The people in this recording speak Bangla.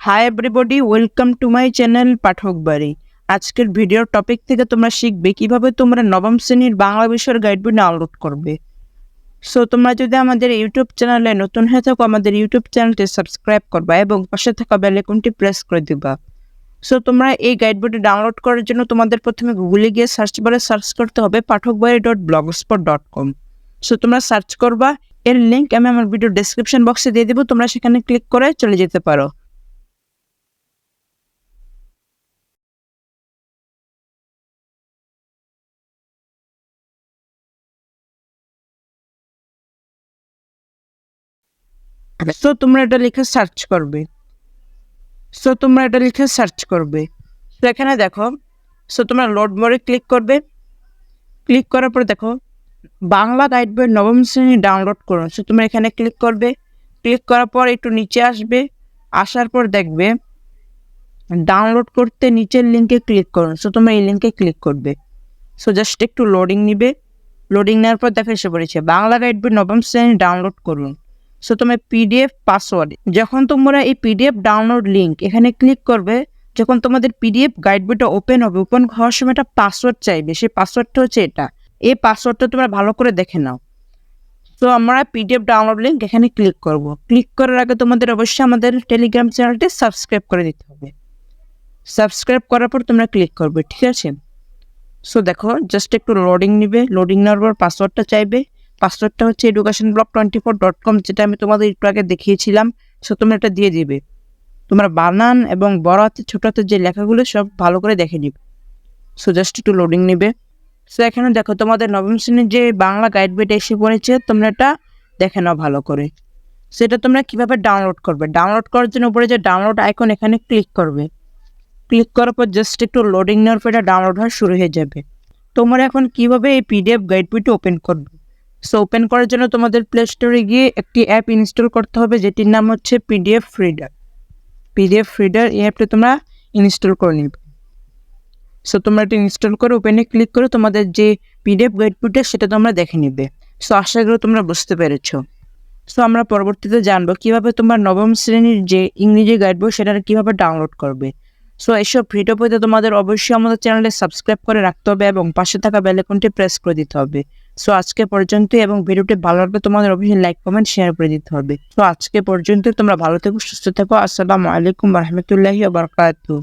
Hi everybody welcome to my channel পাঠক বাড়ি আজকের ভিডিওর টপিক থেকে তোমরা শিখবে কীভাবে তোমরা নবম শ্রেণির বাংলা বিষয়ের গাইড বই ডাউনলোড করবে। সো তোমরা যদি আমাদের ইউটিউব চ্যানেলে নতুন হয়ে থাকো, আমাদের ইউটিউব চ্যানেলটি সাবস্ক্রাইব করবা এবং পাশে থাকা বেল আইকনটি প্রেস করে দিবা। সো তোমরা এই গাইড বইটি ডাউনলোড করার জন্য তোমাদের প্রথমে গুগলে গিয়ে সার্চ বারে সার্চ করতে হবে পাঠক বই dot blog spot dot com so তোমরা সার্চ করবা, এর লিঙ্ক আমি আমার ভিডিও ডেসক্রিপশন বক্সে দিয়ে দেবো, তোমরা সেখানে ক্লিক করে চলে যেতে পারো। সো তোমরা এটা লিখে সার্চ করবে। সো তোমরা এটা লিখে সার্চ করবে। তো এখানে দেখো সো তোমরা লোড মোড়ে ক্লিক করবে। ক্লিক করার পর দেখো, বাংলা গাইড বই নবম শ্রেণি ডাউনলোড করুন সো তোমরা এখানে ক্লিক করবে। ক্লিক করার পর একটু নিচে আসবে। আসার পর দেখবে ডাউনলোড করতে নিচের লিঙ্কে ক্লিক করুন সো তোমরা এই লিঙ্কে ক্লিক করবে। সো জাস্ট একটু লোডিং নিবে। লোডিং নেওয়ার পর দেখা এসে পড়েছে। বাংলা গাইড বই নবম শ্রেণি ডাউনলোড করুন। সো তোমার পিডিএফ পাসওয়ার্ড যখন তোমরা এই পিডিএফ ডাউনলোড লিঙ্ক এখানে ক্লিক করবে, যখন তোমাদের পিডিএফ গাইড বইটা ওপেন হবে ওপেন হওয়ার সময় একটা পাসওয়ার্ড চাইবে, সেই পাসওয়ার্ডটা হচ্ছে এটা। এই পাসওয়ার্ডটা তোমরা ভালো করে দেখে নাও। তো আমরা পিডিএফ ডাউনলোড লিঙ্ক এখানে ক্লিক করব। ক্লিক করার আগে তোমাদের অবশ্যই আমাদের টেলিগ্রাম চ্যানেলটি সাবস্ক্রাইব করে দিতে হবে। সাবস্ক্রাইব করার পর তোমরা ক্লিক করবে, ঠিক আছে? সো দেখো জাস্ট একটু লোডিং নিবে। লোডিং নেওয়ার পর পাসওয়ার্ডটা চাইবে। পাসওয়ার্ডটা হচ্ছে education block twenty four dot com যেটা আমি তোমাদের একটু আগে দেখিয়েছিলাম। সো তোমরা এটা দিয়ে দিবে। তোমরা বানান এবং বড় হাতে, ছোট হাতের যে লেখাগুলো, সব ভালো করে দেখে নিবে। সো জাস্ট একটু লোডিং নেবে। সো এখানে দেখো, তোমাদের নবম শ্রেণির যে বাংলা গাইড বইটা এসে পড়েছে, তোমরা এটা দেখে নাও ভালো করে। সেটা তোমরা কীভাবে ডাউনলোড করবে? ডাউনলোড করার জন্য উপরে যে ডাউনলোড আইকন এখানে ক্লিক করবে। ক্লিক করার পর জাস্ট একটু লোডিং নেওয়ার পর এটা ডাউনলোড হওয়া শুরু হয়ে যাবে। তোমরা এখন কীভাবে এই পিডিএফ গাইড বইটি ওপেন করবে? সো ওপেন করার জন্য তোমাদের প্লে স্টোরে গিয়ে একটি অ্যাপ ইনস্টল করতে হবে, যেটির নাম হচ্ছে পিডিএফ রিডার পিডিএফ রিডার এই অ্যাপটা তোমরা ইনস্টল করে নিবে। সো তোমরা এটা ইনস্টল করে ওপেনে ক্লিক করে তোমাদের যে পিডিএফ গাইড বইটা সেটা তোমরা দেখে নিবে। সো আশা করি তোমরা বুঝতে পেরেছ। সো আমরা পরবর্তীতে জানব কীভাবে তোমার নবম শ্রেণির যে ইংরেজি গাইড বই সেটা কীভাবে ডাউনলোড করবে। সো এইসব ভিডিও পেতে তোমাদের অবশ্যই আমাদের চ্যানেলে সাবস্ক্রাইব করে রাখতে হবে এবং পাশে থাকা বেল আইকনটি প্রেস করে দিতে হবে। সো আজকে পর্যন্ত এবং ভিডিওটি ভালো লাগলে তোমাদের অবশ্যই লাইক কমেন্ট শেয়ার করে দিতে হবে। সো আজকে পর্যন্ত তোমরা ভালো থেকো, সুস্থ থেকো। আসসালামু আলাইকুম রহমতুল্লাহি বারকাতু